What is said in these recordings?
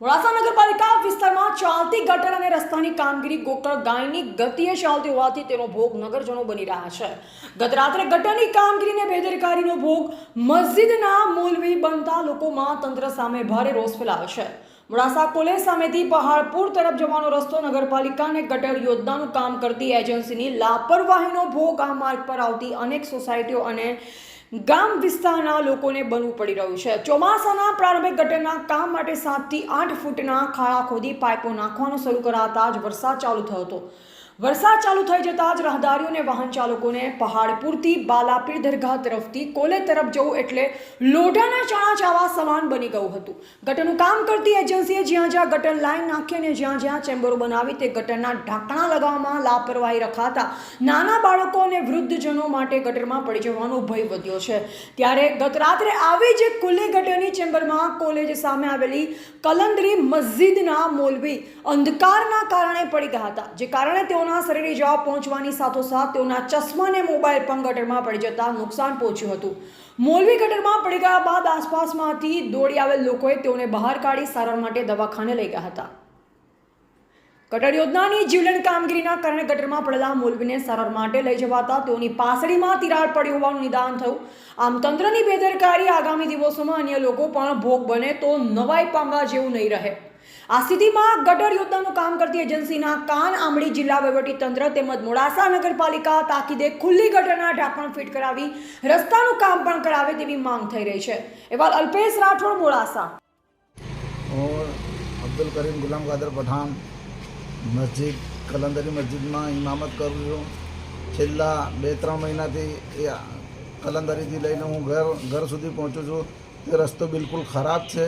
મોડાસા નગરપાલિકા વિસ્તારમાં ચાલતી ગટર અને રસ્તાની કામગીરી ગોકળ ગાયની ગતિએ ચાલતી હોવાથી તેનો ભોગ નગરજનો બની રહ્યા છે. ગત રાત્રે ગટરની કામગીરીને બેદરકારીનો ભોગ મસ્જિદના મોલવી બનતા લોકોમાં તંત્ર સામે ભારે રોષ ફેલાયો છે. મોડાસા કોલેજ સામેથી પહાડપુર તરફ જવાનો રસ્તો નગરપાલિકાને ગટર યોજનાનું કામ કરતી એજન્સીની લાપરવાહીનો ભોગ આ માર્ગ પર આવતી અનેક સોસાયટીઓ અને ગામ વિસ્તારના લોકોને બનવું પડી રહ્યું છે. ચોમાસાના પ્રારંભે ગટરના કામ માટે સાતથી આઠ ફૂટના ખાડા ખોદી પાઇપો નાખવાનું શરૂ કરાતા જ વરસાદ ચાલુ થયો હતો. વરસાદ ચાલુ થઈ જતાં જ રાહદારીઓ અને વાહન ચાલકોને પહાડપુરથી બાલાપીર દરગાહ તરફથી કોલેજ તરફ જવું એટલે લોઢાના ચણા ચાવા સમાન બની ગયું હતું. ગટરનું કામ કરતી એજન્સીએ જ્યાં જ્યાં ગટર લાઈન નાખી અને જ્યાં જ્યાં ચેમ્બરો બનાવી તે ગટરના ઢાંકણા લગાવવામાં લાપરવાહી રખાતા નાના બાળકો અને વૃદ્ધજનો માટે ગટરમાં પડી જવાનો ભય વધ્યો છે. ત્યારે ગત રાત્રે આવી જ ખુલ્લી ગટરની ચેમ્બરમાં કોલેજ સામે આવેલી કલંદરી મસ્જિદના મોલવી અંધકારના કારણે પડી ગયા હતા, જે કારણે તેઓના શરીરે જવાબ પહોંચવાની સાથોસાથ તેઓના ચશ્મા અને મોબાઈલ પણ ગટરમાં પડી જતા નુકસાન પહોંચ્યું હતું. મૌલવી ગટરમાં પડી ગયા બાદ આસપાસમાંથી દોડી આવેલ લોકોએ તેઓને બહાર કાઢી સારવાર માટે દવાખાને લઈ ગયા હતા. ગટર યોજનાની જીવલેણ કામગીરીના કારણે ગટરમાં પડેલા મોલવીને સારવાર માટે લઈ જવાતા તેઓની પાસળીમાં તિરાડ પડી હોવાનું નિદાન થયું. આમ તંત્રની બેદરકારી આગામી દિવસોમાં અન્ય લોકો પણ ભોગ બને તો નવાઈ પામવા જેવું નહીં રહે. આ સ્થિતિમાં ગટર યોજનાનું કામ કરતી એજન્સીના કાન આંબળી જિલ્લા તંત્ર તેમજ મોડાસા નગરપાલિકા તાકીદે ખુલ્લી ગટરના ઢાંકણ ફિટ કરાવી રસ્તાનું કામ પણ કરાવે તેવી માંગ થઈ રહી છે. એવા અલ્પેશ રાઠોડ, મોડાસા. અબ્દુલ કરીમ ગુલામ કાદર પઠાણ મસ્જિદ, કલંદરી મસ્જિદમાં ઇમામત કરું છું. છેલ્લા બે ત્રણ મહિનાથી એ કલંદરીથી લઈને હું ઘર ઘર સુધી પહોંચું છું. તે રસ્તો બિલકુલ ખરાબ છે.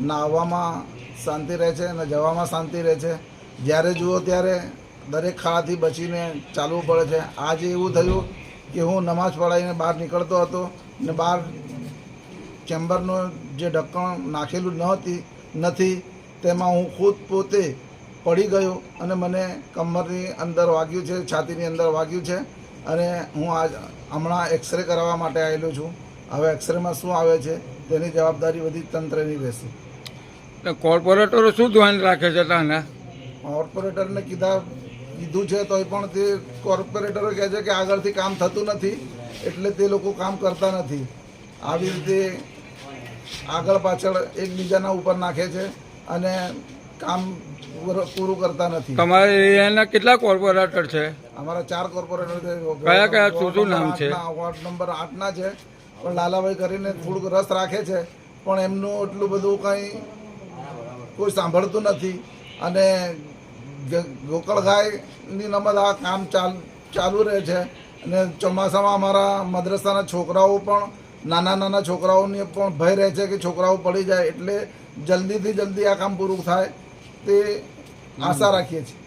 ના આવવામાં શાંતિ રહે છે ને જવામાં શાંતિ રહે છે. જ્યારે જુઓ ત્યારે દરેક ખાડાથી બચીને ચાલવું પડે છે. આજે એવું થયું કે હું નમાઝ પઢાવીને બહાર નીકળતો હતો ને બહાર ચેમ્બરનું જે ઢક્કણ નાખેલું નહોતી નથી, તેમાં હું ખુદ પોતે પડી ગયો અને મને કમરની અંદર વાગ્યું છે છાતીની અંદર વાગ્યું છે અને હું આજ હમણાં એક્સરે કરાવવા માટે આવેલો છું. હવે એક્સરેમાં શું આવે છે તેની જવાબદારી બધી તંત્રની રહેશે. કોર્પોરેટરો શું ધ્યાન રાખે છે તાના? કોર્પોરેટરને કીધા કીધું છે તોય પણ તે કોર્પોરેટરો કહે છે કે આગળથી કામ થતું નથી એટલે તે લોકો કામ કરતા નથી. આવી રીતે આગળ પાછળ એકબીજાના ઉપર નાખે છે અને કામ પૂરું કરતા નથી. તમારે એરિયાના કેટલા કોર્પોરેટર છે? અમારા ચાર કોર્પોરેટર છે. કયા કયા શું શું નામ છે? વોર્ડ નંબર આઠના છે. પણ લાલાભાઈ કરીને થોડુંક રસ રાખે છે. પણ એમનું એટલું બધું કંઈ કોઈ સાંભળતું નથી. અને ગોકળગાયની નમત આ કામ ચાલ ચાલુ રહે છે. અને ચોમાસામાં અમારા મદ્રસાના છોકરાઓ પણ નાના નાના છોકરાઓને પણ ભય રહે છે કે છોકરાઓ પડી જાય એટલે જલ્દીથી જલ્દી આ કામ પૂરું થાય. તે આશા રાખીએ છીએ.